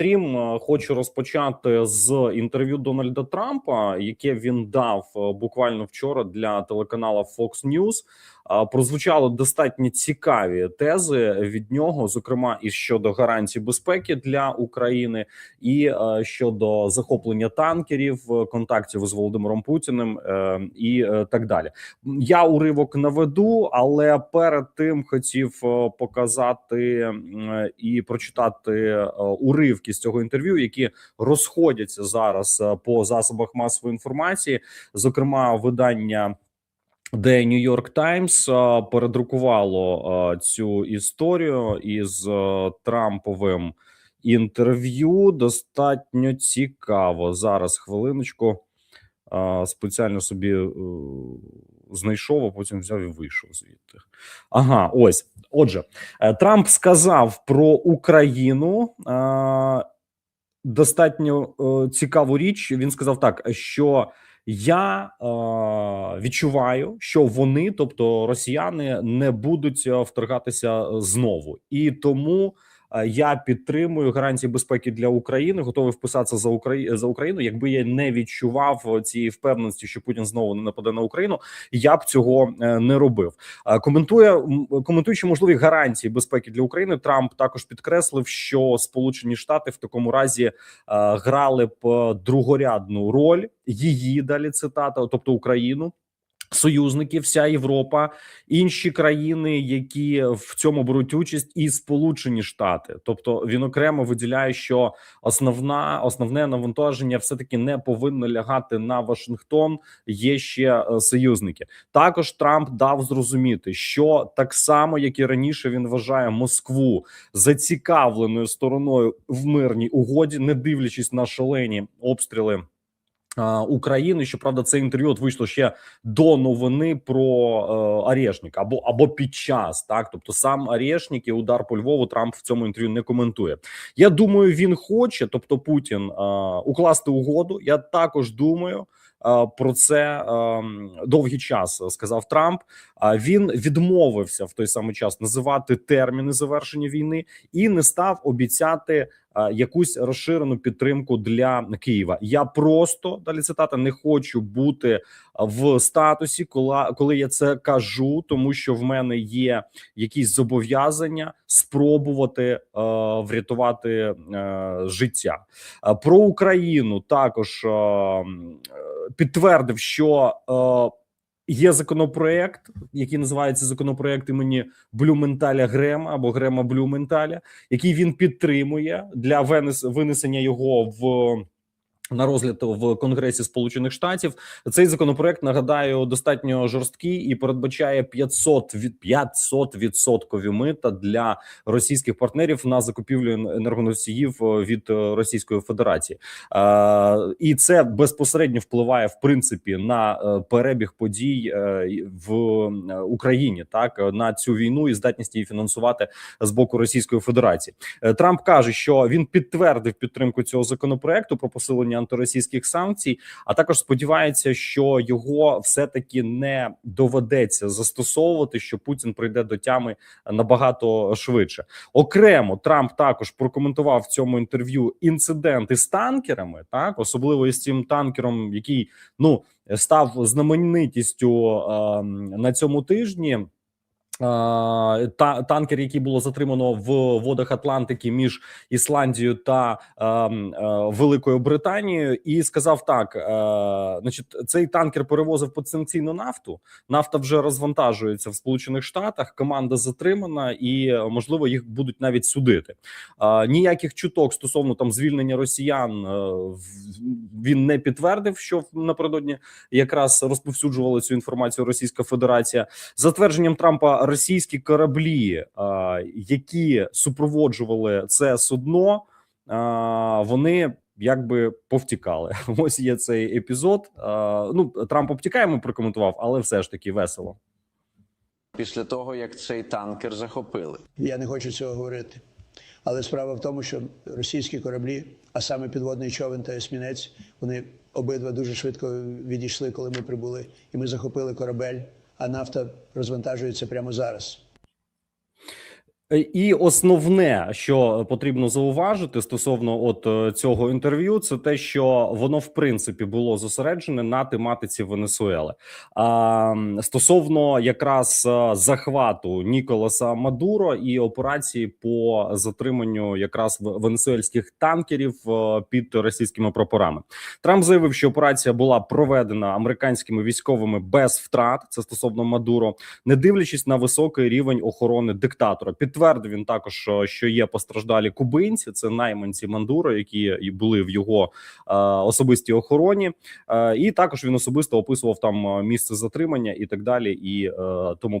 Стрім е, хочу розпочати з інтерв'ю Дональда Трампа, яке він дав е, буквально вчора для телеканала Fox News. Прозвучали достатньо цікаві тези від нього, зокрема і щодо гарантій безпеки для України, і е, щодо захоплення танкерів, е, контактів з Володимиром Путіним е, і так далі. Я уривок наведу, але перед тим хотів показати і прочитати уривки з цього інтерв'ю, які розходяться зараз по засобах масової інформації, зокрема видання. Де Нью-Йорк Таймс передрукувало цю історію із Трамповим інтерв'ю. Достатньо цікаво. Зараз хвилиночку спеціально собі е, знайшов, а потім взяв і вийшов звідти. Ага, ось. Отже, е, Трамп сказав про Україну. Достатньо е, цікаву річ. Він сказав так, що я е, відчуваю, що вони, тобто росіяни, не будуть е, вторгатися знову, і тому е, я підтримую гарантії безпеки для України, готовий вписатися за Украї... за Україну. Якби я не відчував е, цієї впевненості, що Путін знову не нападе на Україну, я б цього е, не робив. Е, Коментує коментуючи можливі гарантії безпеки для України, Трамп також підкреслив, що Сполучені Штати в такому разі е, грали б е, другорядну роль її далі цитата, тобто Україну. Союзники, вся Європа, інші країни, які в цьому беруть участь, і Сполучені Штати. Тобто він окремо виділяє, що основна основне навантаження все таки не повинно лягати на Вашингтон. Є ще е, союзники. Також Трамп дав зрозуміти, що так само, як і раніше, він вважає Москву зацікавленою стороною в мирній угоді, не дивлячись на шалені обстріли. України, щоправда, це інтерв'ю от вийшло ще до новини про е, Арешник або або під час, так тобто сам Арешник і удар по Львову Трамп в цьому інтерв'ю не коментує. Я думаю, він хоче, тобто Путін, е, укласти угоду. Я також думаю. е, Про це е, довгий час сказав Трамп. Він відмовився в той самий час називати терміни завершення війни і не став обіцяти якусь розширену підтримку для Києва. Я просто далі цитата не хочу бути в статусі, коли, коли я це кажу, тому що в мене є якісь зобов'язання спробувати е, врятувати е, життя. Е, Про Україну також е, е, підтвердив, що. Е, Є законопроект, який називається законопроект імені Блюменталя Грема або Грема Блюменталя, який він підтримує для винес- винесення його в. На розгляд в Конгресі Сполучених Штатів цей законопроект нагадаю достатньо жорсткий і передбачає 500 від 500 відсоткові мита для російських партнерів на закупівлю енергоносіїв е, від е, Російської Федерації, Е, і це безпосередньо впливає в принципі на перебіг подій в Україні, так на цю війну і здатність її фінансувати з боку Російської Федерації. Трамп каже, що він підтвердив підтримку цього законопроекту про посилення антиросійських санкцій, а також сподівається, що його все таки не доведеться застосовувати, що Путін прийде до тями набагато швидше. Окремо Трамп також прокоментував в цьому інтерв'ю інциденти з танкерами, так особливо із цим танкером, який ну став знаменитістю е, на цьому тижні. Та танкер, який було затримано в водах Атлантики між Ісландією та е, е, Великою Британією, і сказав так: е, значить, цей танкер перевозив підсанкційну нафту. Нафта вже розвантажується в Сполучених Штатах. Команда затримана, і можливо їх будуть навіть судити. Е, ніяких чуток стосовно там звільнення росіян е, він не підтвердив, що напередодні якраз розповсюджували цю інформацію Російська Федерація. За твердженням Трампа, російські кораблі, які супроводжували це судно, вони якби повтікали. Ось є цей епізод. Ну Трамп обтікаємо прокоментував, але все ж таки весело. після того, як цей танкер захопили. Я не хочу цього говорити. Але справа в тому, що російські кораблі, а саме підводний човен та есмінець, вони обидва дуже швидко відійшли, коли ми прибули, і ми захопили корабель, а нафта розвантажується прямо зараз. Е, І основне, що потрібно зауважити стосовно от е, цього інтерв'ю, це те, що воно в принципі було зосереджене на тематиці Венесуели. А стосовно якраз е, захвату Ніколаса Мадуро і операції по затриманню якраз венесуельських танкерів під російськими прапорами, Трамп заявив, що операція була проведена американськими військовими без втрат. Це стосовно Мадуро, не дивлячись на високий рівень охорони диктатора. Підтвердив він також, що- є постраждалі кубинці. Це найманці Мандура, які були в його е, особистій охороні. Е, і також він особисто описував там е, місце затримання і так далі, і тому подібне.